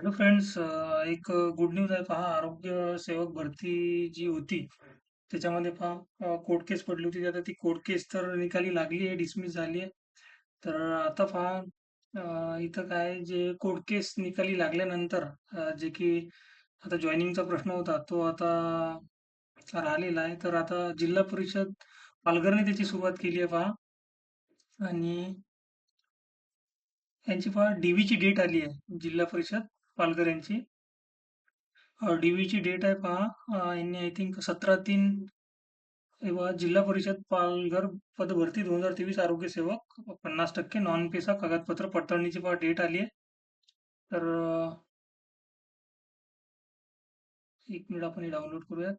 Hello friends एक good news आहे पहा. आरोग्य सेवक भरती जी होती त्याच्यामध्ये पहा कोर्ट केस पडली होती. आता ती कोर्ट केस तर निकाली लागली आहे डिसमिस झाली आहे. तर आता पहा इथं काय जे कोर्ट केस निकाली लागल्यानंतर जे की आता जॉईनिंगचा प्रश्न होता तो आता राहिलेला आहे. तर आता जिल्हा परिषद पालघरने त्याची सुरुवात केली आहे पहा. आणि यांची पहा डीव्हीची डेट आली आहे जिल्हा परिषद. पालघर यांची डीव्हीची डेट आहे पहा. यांनी आय थिंक सतरा तीन तेव्हा जिल्हा परिषद पालघर पदभरती दोन हजार तेवीस आरोग्य सेवक पन्नास टक्के नॉन पेसा कागदपत्र पडताळणीची पहा डेट आली आहे. तर एक मिनिट आपण हे डाउनलोड करूयात.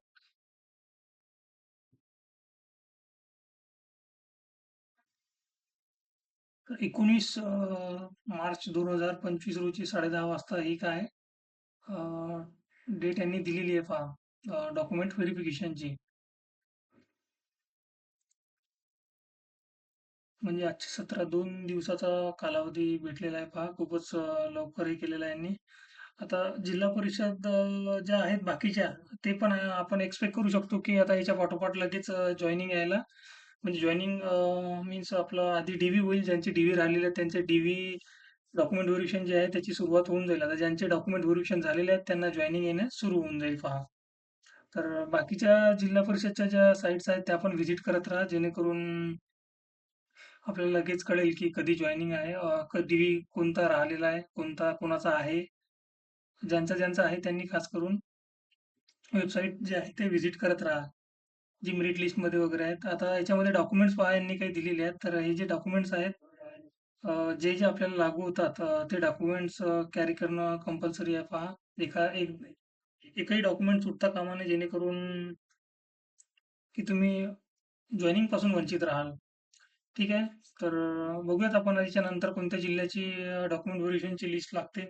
तर एकोणीस मार्च दोन हजार पंचवीस रोजी साडेदहा वाजता ही काय डेट यांनी दिलेली आहे पहा डॉक्युमेंट व्हेरिफिकेशनची. म्हणजे आजच्या सतरा दोन दिवसाचा कालावधी भेटलेला आहे पहा खूपच लवकर हे केलेलं आहे यांनी. आता जिल्हा परिषद ज्या आहेत बाकीच्या ते पण आपण एक्सपेक्ट करू शकतो की आता याच्या पाठोपाठ लगेच जॉईनिंग यायला. म्हणजे जॉईनिंग मीन्स आपलं आधी डीव्ही होईल. ज्यांची डीव्ही राहिलेली आहे त्यांचे डीव्ही डॉक्युमेंट व्हेरिफिकेशन जे आहे त्याची सुरुवात होऊन जाईल. आता ज्यांचे डॉक्युमेंट व्हेरिफिकेशन झालेले आहेत त्यांना जॉईनिंग येण्यास सुरू होऊन जाईल पहा. तर बाकीच्या जिल्हा परिषदच्या ज्या साईट्स आहेत त्या पण व्हिजिट करत राहा. जेणेकरून आपल्याला लगेच कळेल की कधी जॉईनिंग आहे कधी कोणता राहिलेला आहे कोणता कोणाचा आहे. ज्यांचा ज्यांचा आहे त्यांनी खास करून वेबसाईट जे आहे ते व्हिजिट करत राहा. जी मेरिट लिस्टमध्ये वगैरे आहेत. आता याच्यामध्ये डॉक्युमेंट्स पहा यांनी काही दिलेले आहेत. तर हे जे डॉक्युमेंट्स आहेत अ, जे जे आपल्याला लागू होतात अ, ते डॉक्युमेंट्स कॅरी करणं कंपल्सरी आहे. पहा एका एक एकही डॉक्युमेंट सुटता कामा नये जेणेकरून की तुम्ही जॉईनिंगपासून वंचित राहाल. ठीक आहे? तर अ, बघूयात आपण याच्यानंतर कोणत्या जिल्ह्याची डॉक्युमेंट व्हेरिफिकेशनची लिस्ट लागते.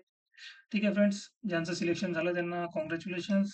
ठीक आहे फ्रेंड्स ज्यांचं सिलेक्शन झालं त्यांना कॉंग्रॅच्युलेशन्स